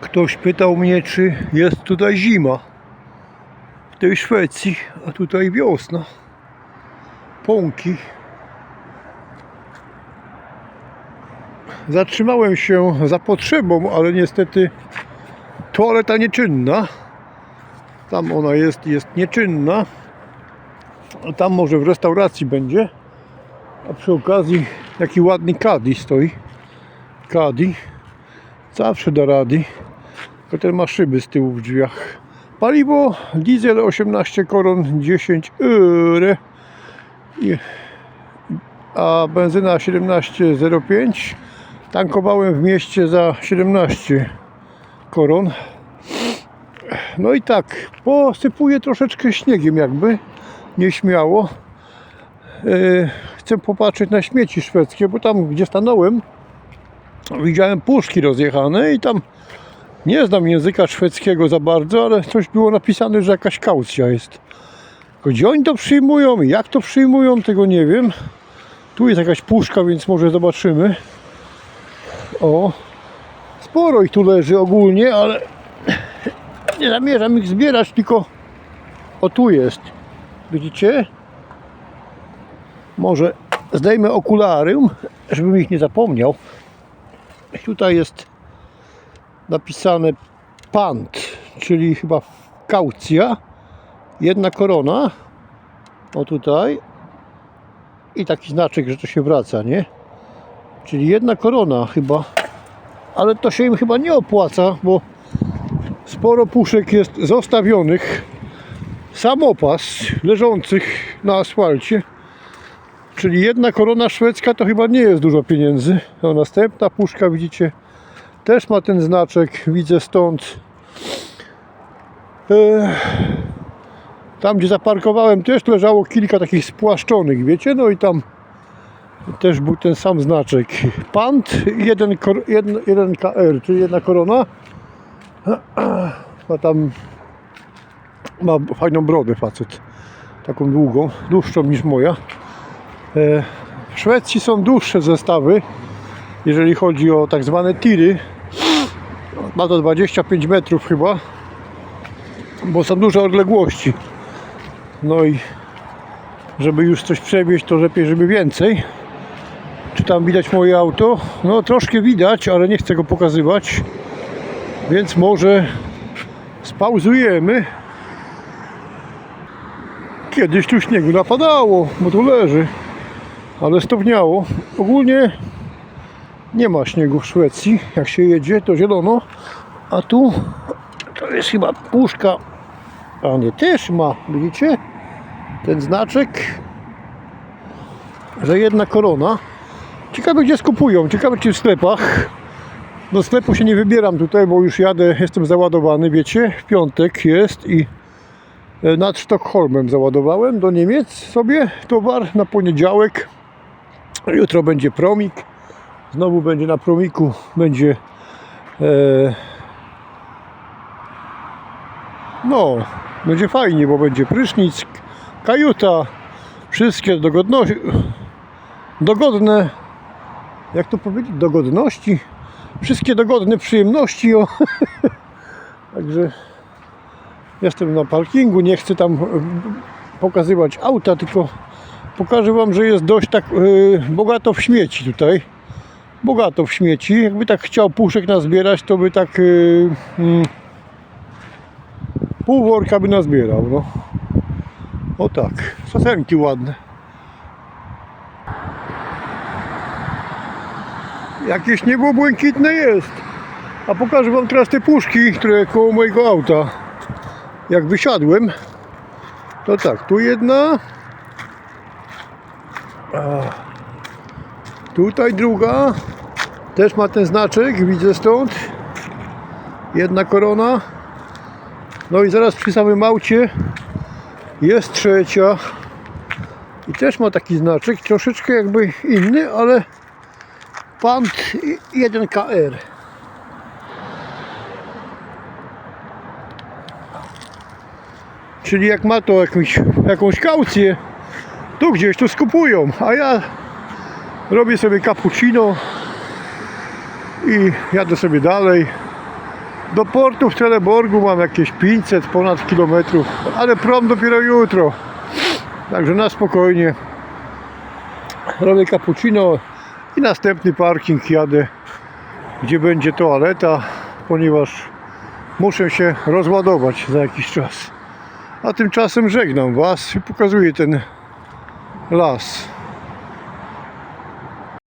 Ktoś pytał mnie, czy jest tutaj zima. W tej Szwecji, a tutaj wiosna. Pąki. Zatrzymałem się za potrzebą, ale niestety toaleta nieczynna. Tam ona jest, jest nieczynna. Tam może w restauracji będzie. A przy okazji jaki ładny kadi stoi. Kadi. Zawsze da rady. Ten ma szyby z tyłu w drzwiach. Paliwo diesel 18 koron 10 euro. A benzyna 17,05. Tankowałem w mieście za 17 koron. No i tak, posypuję troszeczkę śniegiem jakby, nieśmiało. Yy, chcę popatrzeć na śmieci szwedzkie, bo tam gdzie stanąłem widziałem puszki rozjechane i tam nie znam języka szwedzkiego za bardzo, ale coś było napisane, że jakaś kaucja jest. Gdzie oni to przyjmują jak to przyjmują, tego nie wiem. Tu jest jakaś puszka, więc może zobaczymy. O, sporo ich tu leży ogólnie, ale nie zamierzam ich zbierać, tylko o tu jest. Widzicie? Może zdejmę okulary, żebym ich nie zapomniał. Tutaj jest napisane pant, czyli chyba kaucja. Jedna korona. O tutaj. I taki znaczek, że to się wraca, nie? Czyli jedna korona chyba. Ale to się im chyba nie opłaca, bo sporo puszek jest zostawionych. Samopas leżących na asfalcie. Czyli jedna korona szwedzka to chyba nie jest dużo pieniędzy. No, następna puszka widzicie też ma ten znaczek, widzę stąd. E, Tam gdzie zaparkowałem też leżało kilka takich spłaszczonych, wiecie, no i tam też był ten sam znaczek. Pant 1, 1, 1 KR, czyli jedna korona. A tam ma fajną brodę facet. Taką długą, dłuższą niż moja. E, W Szwecji są dłuższe zestawy, jeżeli chodzi o tak zwane tiry. Ma to 25 metrów chyba, bo są duże odległości. No i żeby już coś przewieźć, to lepiej, żeby więcej. Czy tam widać moje auto? No troszkę widać, ale nie chcę go pokazywać. Więc może spauzujemy. Kiedyś tu śniegu napadało, bo tu leży, ale stopniało. Ogólnie nie ma śniegu w Szwecji. Jak się jedzie, to zielono, a tu to jest chyba puszka. A nie, też ma, widzicie? Ten znaczek, że jedna korona. Ciekawe gdzie skupują, ciekawe czy w sklepach. Do sklepu się nie wybieram tutaj, bo już jadę, jestem załadowany, wiecie, w piątek jest i e, nad Sztokholmem załadowałem do Niemiec sobie towar na poniedziałek. Jutro będzie promik. Znowu będzie na promiku, będzie e, no, będzie fajnie, bo będzie prysznic, kajuta, wszystkie dogodności, dogodne, jak to powiedzieć, dogodności, wszystkie dogodne przyjemności, o. także jestem na parkingu, nie chcę tam e, pokazywać auta, tylko pokażę Wam, że jest dość tak e, bogato w śmieci tutaj, bogato w śmieci, jakby tak chciał puszek nazbierać, to by tak e, mm, pół worka by nazbierał, no. O tak, sosenki ładne. Jakieś niebo błękitne jest. A pokażę wam teraz te puszki, które koło mojego auta. Jak wysiadłem, to tak, tu jedna. Tutaj druga. Też ma ten znaczek, widzę stąd. Jedna korona. No i zaraz przy samym aucie jest trzecia. I też ma taki znaczek, troszeczkę jakby inny, ale Pant 1KR. Czyli jak ma to jakąś, jakąś kaucję, to gdzieś to skupują, a ja robię sobie cappuccino i jadę sobie dalej. Do portu w Trelleborgu mam jakieś 500 ponad kilometrów, ale prom dopiero jutro. Także na spokojnie. Robię cappuccino i następny parking jadę, gdzie będzie toaleta, ponieważ muszę się rozładować za jakiś czas. A tymczasem żegnam Was i pokazuję ten las.